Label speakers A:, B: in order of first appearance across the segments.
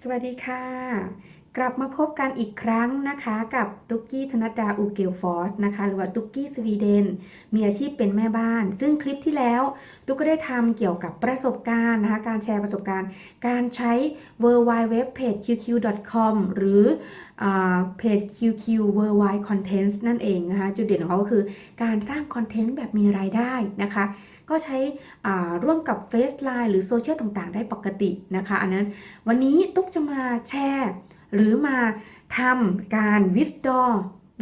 A: สวัสดีค่ะ กลับมาพบกันอีกครั้งนะคะกับตุ๊กกี้ธนดาอูเกลฟอร์สนะคะหรือว่าตุ๊กกี้สวีเดน มีอาชีพเป็นแม่บ้าน ซึ่งคลิปที่แล้วตุ๊กก็ได้ทำเกี่ยวกับประสบการณ์นะคะการแชร์ประสบการณ์ การใช้ w w w p a g e qq.com หรือเพจ QQ Worldwide Contents นั่นเองนะคะจุดเด่นของเขาก็คือการสร้างคอนเทนต์แบบมีรายได้นะคะก็ใช้ร่วมกับ Face Line หรือโซเชียลต่างๆ ได้ปกตินะคะอันนั้นวันนี้ตุ๊กจะมาแชร์ หรือมาทำการวิสดอ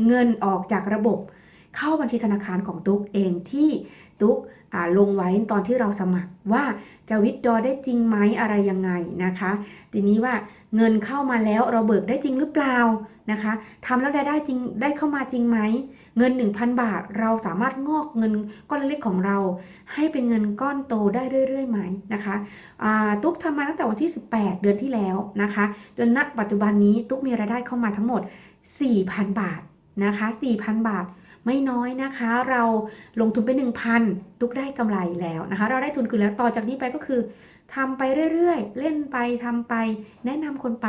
A: เงินออกจากระบบ เข้าบัญชีธนาคารของตุ๊กเองที่ตุ๊กลงไว้ตอนที่เราสมัครว่าจะวิดดอได้จริงไหมอะไรยังไงนะคะ ทีนี้ว่าเงินเข้ามาแล้วเราเบิกได้จริงหรือเปล่านะคะทำแล้วได้ได้จริงได้เข้ามาจริงไหมเงิน 1,000 บาทเราสามารถงอกเงินก้อนเล็กของเรา ให้เป็นเงินก้อนโตได้เรื่อยๆไหมนะคะตุ๊กทำมาตั้งแต่วันที่ 18 เดือนที่แล้วนะคะ จนณปัจจุบันนี้ตุ๊กมีรายได้เข้ามาทั้งหมด 4,000 บาทนะคะ4,000 บาท ไม่น้อยนะคะ เราลงทุนไป 1,000ตุกได้กำไรแล้วนะคะ เราได้ทุนคืนแล้วต่อจากนี้ไปก็คือทำไปเรื่อยๆ เล่นไปทำไป แนะนำคนไป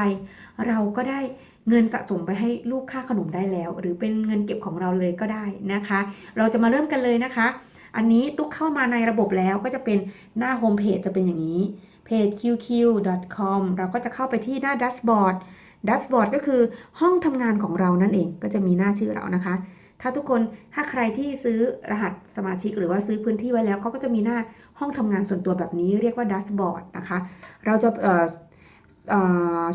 A: เราก็ได้เงินสะสมไปให้ลูกค่าขนมได้แล้ว หรือเป็นเงินเก็บของเราเลยก็ได้นะคะ เราจะมาเริ่มกันเลยนะคะ อันนี้ตุ๊กเข้ามาในระบบแล้วก็จะเป็นหน้าโฮมเพจจะเป็นอย่างนี้เพจ qq.com เราก็จะเข้าไปที่หน้าดัชบอร์ดดัชบอร์ดก็คือห้องทำงานของเรานั่นเองก็จะมีหน้าชื่อเรานะคะ ถ้าทุกคนถ้าใครที่ซื้อรหัสสมาชิกหรือว่าซื้อพื้นที่ไว้แล้วเขาก็จะมีหน้าห้องทำงานส่วนตัวแบบนี้เรียกว่าดัสบอร์ดนะคะ เราจะ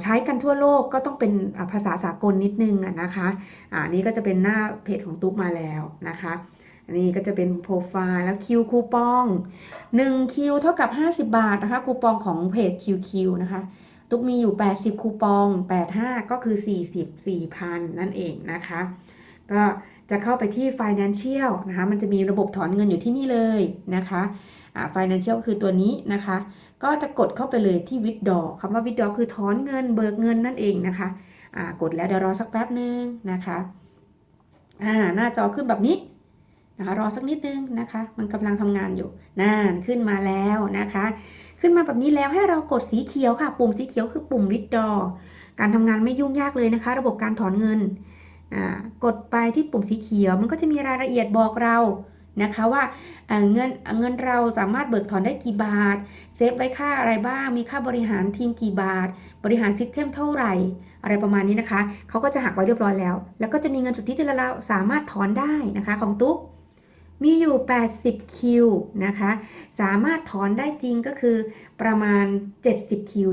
A: ใช้กันทั่วโลกก็ต้องเป็นภาษาสากลนิดนึงนะคะอันนี้ก็จะเป็นหน้าเพจของตุ๊กมาแล้วนะคะ อันนี้ก็จะเป็นโปรไฟล์แล้วคิวคูปอง1คิวเท่ากับ 50 บาทนะคะคูปองของเพจ QQ นะคะตุ๊กมีอยู่ 80 คูปอง 85 ก็คือ 40 4,000 นั่นเองนะคะ ก็ จะเข้าไปที่ Financial นะคะ มันจะมีระบบถอนเงินอยู่ที่นี่เลยนะคะอ่า Financial คือตัวนี้นะคะ ก็จะกดเข้าไปเลยที่ Withdraw คำว่า Withdraw คือถอนเงินเบิกเงินนั่นเองนะคะอ่ากดแล้วเดี๋ยวรอสักแป๊บนึงนะคะอ่าหน้าจอขึ้นแบบนี้นะคะรอสักนิดนึงนะคะ มันกำลังทำงานอยู่น่านขึ้นมาแล้วนะคะ ขึ้นมาแบบนี้แล้วให้เรากดสีเขียวค่ะ ปุ่มสีเขียวคือปุ่ม Withdraw การทำงานไม่ยุ่งยากเลยนะคะ ระบบการถอนเงิน กดไปที่ปุ่มสีเขียว มันก็จะมีรายละเอียดบอกเรานะคะว่าเงินเงินเราสามารถเบิกถอนได้กี่บาท เซฟไว้ค่าอะไรบ้าง มีค่าบริหารทีมกี่บาท บริหารซิสเต็มเท่าไหร่ อะไรประมาณนี้นะคะ เขาก็จะหักไว้เรียบร้อยแล้ว แล้วก็จะมีเงินสุทธิที่เราสามารถถอนได้นะคะของตุ๊ก มีอยู่ 80 คิวนะคะ สามารถถอนได้จริงก็คือประมาณ 70 คิว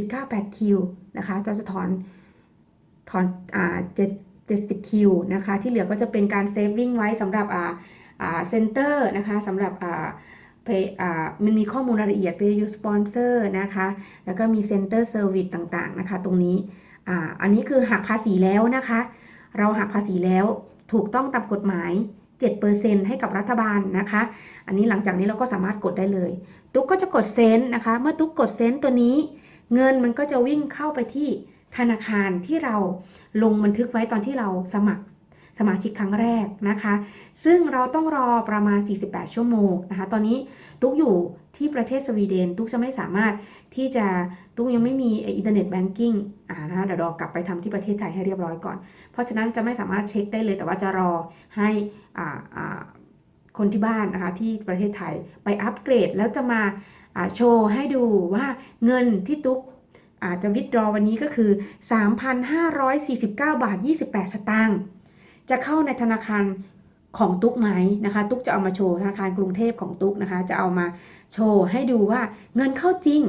A: 70.98 คิวนะคะ เราจะถอน ถอน อ่า 70 คิวนะคะ ที่เหลือก็จะเป็นการเซฟวิ่งไว้สำหรับอ่าอ่าเซ็นเตอร์นะคะสำหรับอ่าอ่ามันมีข้อมูลรายละเอียด pay you sponsor นะคะ แล้วก็มี center service ต่างๆนะคะ ตรงนี้อ่าอันนี้คือหักภาษีแล้วนะคะ เราหักภาษีแล้วถูกต้องตามกฎหมาย 7%ให้กับรัฐบาลนะคะ อันนี้หลังจากนี้เราก็สามารถกดได้เลย ตุ๊กก็จะกดเซนต์นะคะ เมื่อตุ๊กกดเซนต์ตัวนี้ เงินมันก็จะวิ่งเข้าไปที่ ธนาคารที่เราลงบันทึกไว้ตอนที่เราสมัครสมาชิกครั้งแรกนะคะ ซึ่งเราต้องรอประมาณ 48 ชั่วโมงนะคะ ตอนนี้ตุ๊กอยู่ที่ประเทศสวีเดน ตุ๊กจะไม่สามารถที่จะตุ๊กยังไม่มีอินเทอร์เน็ตแบงกิ้งอ่านะเดี๋ยวรอกลับไปทำที่ประเทศไทยให้เรียบร้อยก่อน เพราะฉะนั้นจะไม่สามารถเช็คได้เลย แต่ว่าจะรอให้อ่าอ่าคนที่บ้านนะคะที่ประเทศไทยไปอัปเกรดแล้วจะมาโชว์ให้ดูว่าเงินที่ตุ๊ก อาจจะวิดรอวันนี้ก็คือ 3,549 บาท 28 สตางค์จะเข้าในธนาคารของตุ๊กไหมนะคะ ตุ๊กจะเอามาโชว์ธนาคารกรุงเทพของตุ๊กนะคะ จะเอามาโชว์ให้ดูว่าเงินเข้าจริง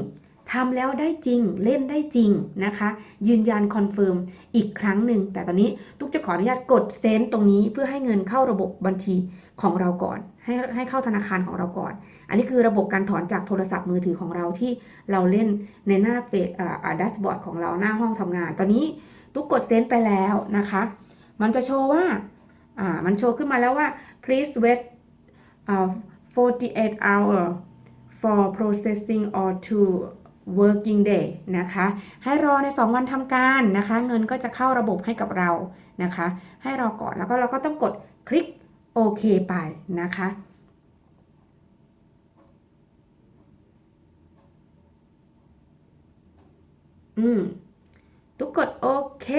A: ทำแล้วได้จริงเล่นได้จริงนะคะ ยืนยันคอนเฟิร์มอีกครั้งหนึ่ง แต่ตอนนี้ตุ๊กจะขออนุญาตกดเซนต์ตรงนี้เพื่อให้เงินเข้าระบบบัญชีของเราก่อน ให้ให้เข้าธนาคารของเราก่อน อันนี้คือระบบการถอนจากโทรศัพท์มือถือของเราที่เราเล่นในหน้าเฟซอ่าดัชบอร์ดของเราหน้าห้องทำงาน ตอนนี้ตุ๊กกดเซนต์ไปแล้วนะคะ มันจะโชว์ว่าอ่ามันโชว์ขึ้นมาแล้วว่า please wait uh, 48 hour for processing or to working day นะคะ ให้รอใน 2 วันทำการนะคะ เงินก็จะเข้าระบบให้กับเรานะคะ ให้รอก่อนแล้วก็เราก็ต้องกดคลิกโอเคไปนะคะอืมตุกกดโอเค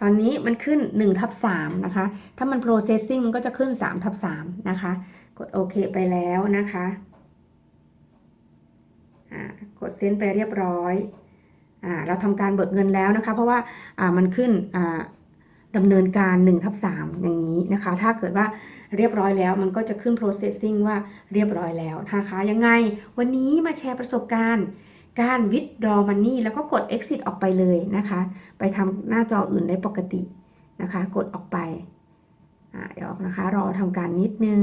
A: ตอนนี้มันขึ้น1ทับ3นะคะ ถ้ามัน processing มันก็จะขึ้น3ทับ3นะคะ กดโอเคไปแล้วนะคะ กดเซ็นไปเรียบร้อยอเราทำการเบิกเงินแล้วนะคะ เพราะว่าามันขึ้นอ่าดำเนินการ1ทับ3อย่างนี้นะคะ ถ้าเกิดว่าเรียบร้อยแล้ว มันก็จะขึ้น processing ว่าเรียบร้อยแล้วนะคะยังไงวันนี้มาแชร์ประสบการณ์การ withdraw money แล้วก็กด exit ออกไปเลยนะคะ ไปทำหน้าจออื่นได้ปกตินะคะ กดออกไปเดี๋ยวนะคะ รอทำการนิดนึง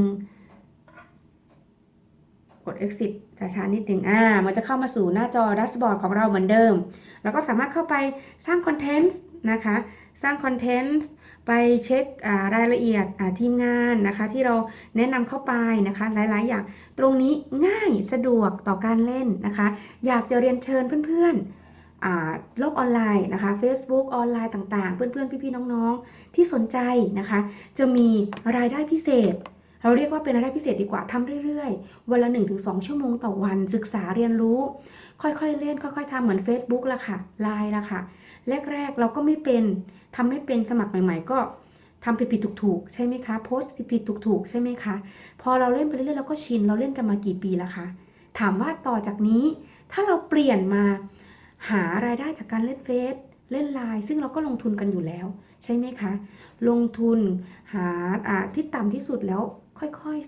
A: ด exit ช้าๆนิดหนึ่งอ่า มันจะเข้ามาสู่หน้าจอ dashboard ของเราเหมือนเดิม แล้วก็สามารถเข้าไปสร้างคอนเทนต์นะคะ สร้างคอนเทนต์ไปเช็ครายละเอียดทีมงานนะคะ ที่เราแนะนำเข้าไปนะคะ หลายๆ อย่างตรงนี้ง่ายสะดวกต่อการเล่นนะคะ อยากจะเรียนเชิญเพื่อนๆโลกออนไลน์นะคะ Facebook ออนไลน์ต่างๆ เพื่อนๆ พี่ๆ น้องๆ ที่สนใจนะคะ จะมีรายได้พิเศษ เราเรียกว่าเป็นรายได้พิเศษดีกว่าทำเรื่อยๆ วันละ 1-2 ชั่วโมงต่อวัน ศึกษาเรียนรู้ ค่อยๆ เล่น ค่อยๆทำเหมือน Facebook ละค่ะไลน์ละค่ะแรกๆ เราก็ไม่เป็นทำไม่เป็นสมัครใหม่ ๆ ก็ทำผิดๆถูกๆ ใช่ไหมคะโพสต์ผิดๆถูกๆ ใช่ไหมคะพอเราเล่นไปเรื่อยๆเราก็ชินเราเล่นกันมากี่ปีแล้วคะถามว่าต่อจากนี้ ถ้าเราเปลี่ยนมาหารายได้จากการเล่นเฟซเล่นไลน์ซึ่งเราก็ลงทุนกันอยู่แล้ว ใช่ไหมคะ ลงทุนหาอ่าที่ต่ำที่สุดแล้ว ค่อยๆ